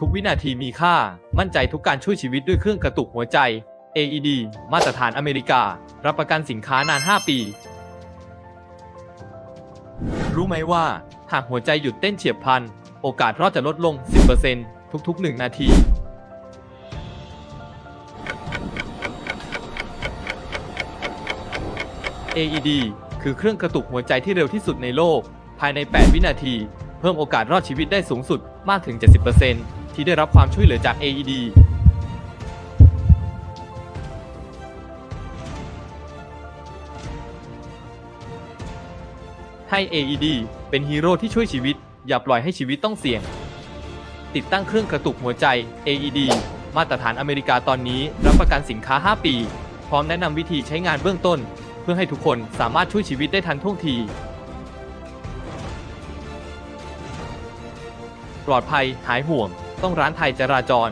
ทุกวินาทีมีค่า มั่นใจทุกการช่วยชีวิตด้วยเครื่องกระตุกหัวใจ AED มาตรฐานอเมริกา รับประกันสินค้านาน 5 ปี รู้ไหมว่า หากหัวใจหยุดเต้นเฉียบพลัน โอกาสรอดจะลดลง 10%ทุกๆ 1 นาที AED คือเครื่องกระตุกหัวใจที่เร็วที่สุดในโลก ภายใน 8 วินาที เพิ่มโอกาสรอดชีวิตได้สูงสุดมากถึง 70% ที่ได้รับความช่วยเหลือจาก AED ให้ AED เป็นฮีโร่ที่ช่วยชีวิต อย่าปล่อยให้ชีวิตต้องเสี่ยง ติดตั้งเครื่องกระตุกหัวใจ AED มาตรฐานอเมริกาตอนนี้ รับประกันสินค้า 5 ปี พร้อมแนะนำวิธีใช้งานเบื้องต้น เพื่อให้ทุกคนสามารถช่วยชีวิตได้ทันท่วงที ปลอดภัยหายห่วง ต้องร้านไทยจราจร